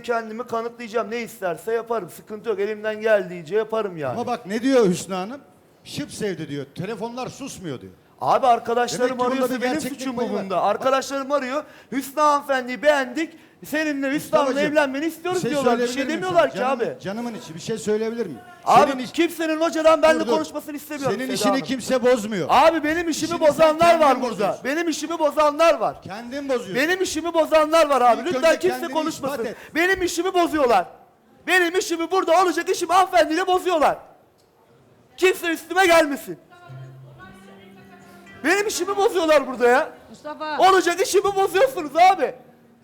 kendimi kanıtlayacağım. Ne isterse yaparım. Sıkıntı yok. Elimden geldiğince yaparım yani. Ama bak ne diyor Hüsnü Hanım? Şıp sevdi diyor. Telefonlar susmuyor diyor. Abi arkadaşlarım Demek ki bunda arıyorsa bir benim gerçeklik suçum payı bu var. bunda. Arkadaşlarım arıyor. Hüsnü hanımefendiyi beğendik. Seninle Hüsnü Hanım'la evlenmeni istiyoruz diyorlar. Bir söyleyebilir şey miyim demiyorlar sana? ki abi. Canımın içi bir şey söyleyebilir miyim? Abi Senin iş- kimsenin hocadan benimle Dur, dur. konuşmasını istemiyorum. Senin Seda işini Hanım. kimse bozmuyor. Abi benim işimi İşini bozanlar var burada. bozuyorsun. Benim işimi bozanlar var. Kendin bozuyorsun. Benim işimi bozanlar var abi. İlk Lütfen önce kimse kendini konuşmasın. ispat et. Benim işimi bozuyorlar. Benim işimi burada olacak işimi hanımefendiyle bozuyorlar. Kimse üstüme gelmesin. Benim işimi bozuyorlar burada ya. Mustafa. Olacak işimi bozuyorsunuz abi.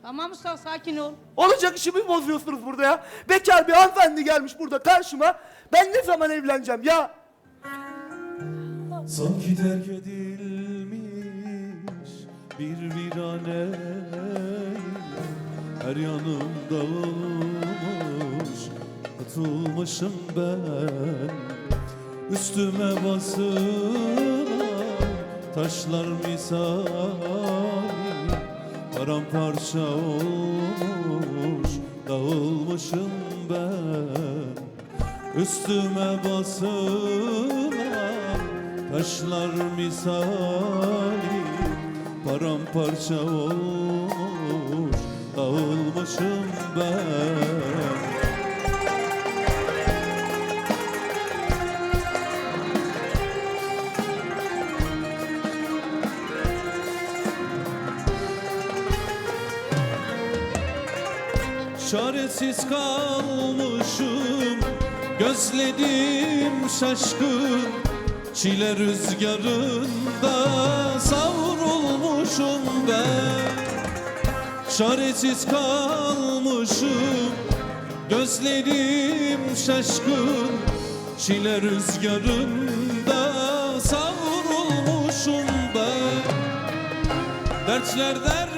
Tamam Mustafa sakin ol. Olacak işimi bozuyorsunuz burada ya. Bekar bir hanımefendi gelmiş burada karşıma. Ben ne zaman evleneceğim ya? Sanki terk edilmiş bir virane Her yanım dağılmış Atılmışım ben Üstüme basılan taşlar misali Paramparça olmuş dağılmışım ben. Üstüme basılan taşlar misali Paramparça olmuş dağılmışım ben Çaresiz kalmışım Gözledim şaşkın. Çile rüzgarında savrulmuşum ben. Çaresiz kalmışım Gözlerim şaşkın. Çile rüzgarında savrulmuşum ben. Dertler derya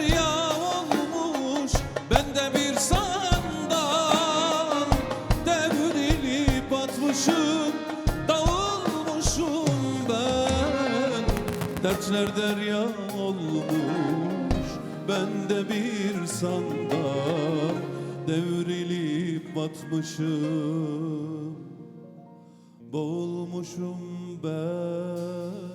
Dertler derya olmuş Bende bir sandal Devrilip batmışım. Boğulmuşum ben